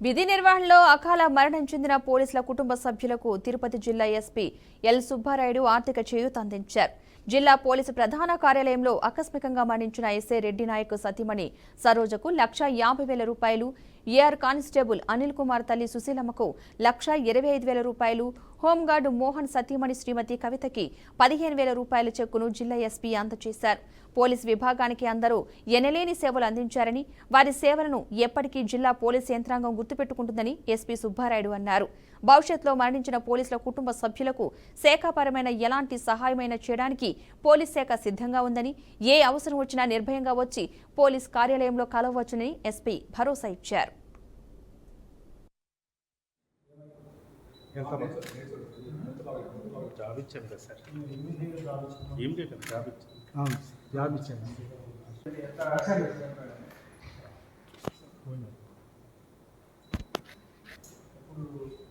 విధి నిర్వహణలో అకాల మరణం చెందిన పోలీసుల కుటుంబ సభ్యులకు తిరుపతి జిల్లా ఎస్పీ ఎల్ సుబ్బారాయుడు ఆర్థిక చేయూత అందించారు. జిల్లా పోలీసు ప్రధాన కార్యాలయంలో ఆకస్మికంగా మరణించిన ఎస్ఏ రెడ్డి నాయక్ సతీమణి సరోజకు లక్ష యాభై వేల రూపాయలు ఏఆర్ కానిస్టేబుల్ అనిల్ కుమార్ తల్లి సుశీలమ్మకు లక్ష ఇరవై ఐదు వేల రూపాయలు హోంగార్డు మోహన్ సతీమణి శ్రీమతి కవితకి పదిహేను వేల రూపాయల చెక్కును జిల్లా ఎస్పీ అందజేశారు. పోలీస్ విభాగానికి అందరూ ఎనలేని సేవలు అందించారని వారి సేవలను ఎప్పటికీ జిల్లా పోలీస్ యంత్రాంగం గుర్తుపెట్టుకుంటుందని ఎస్పీ సుబ్బారాయుడు అన్నారు. భవిష్యత్తులో మరణించిన పోలీసుల కుటుంబ సభ్యులకు శాఖాపరమైన ఎలాంటి సహాయమైనా చేయడానికి పోలీస్ శాఖ సిద్ధంగా ఉందని ఏ అవసరం వచ్చినా నిర్భయంగా వచ్చి పోలీస్ కార్యాలయంలో కలవవచ్చునని ఎస్పీ భరోసా ఇచ్చారు. ఎంత జాబ్ ఇచ్చాం కదా సార్. ఏం లేదు జాబ్ ఇచ్చాం జాబ్ ఇచ్చాం ఇప్పుడు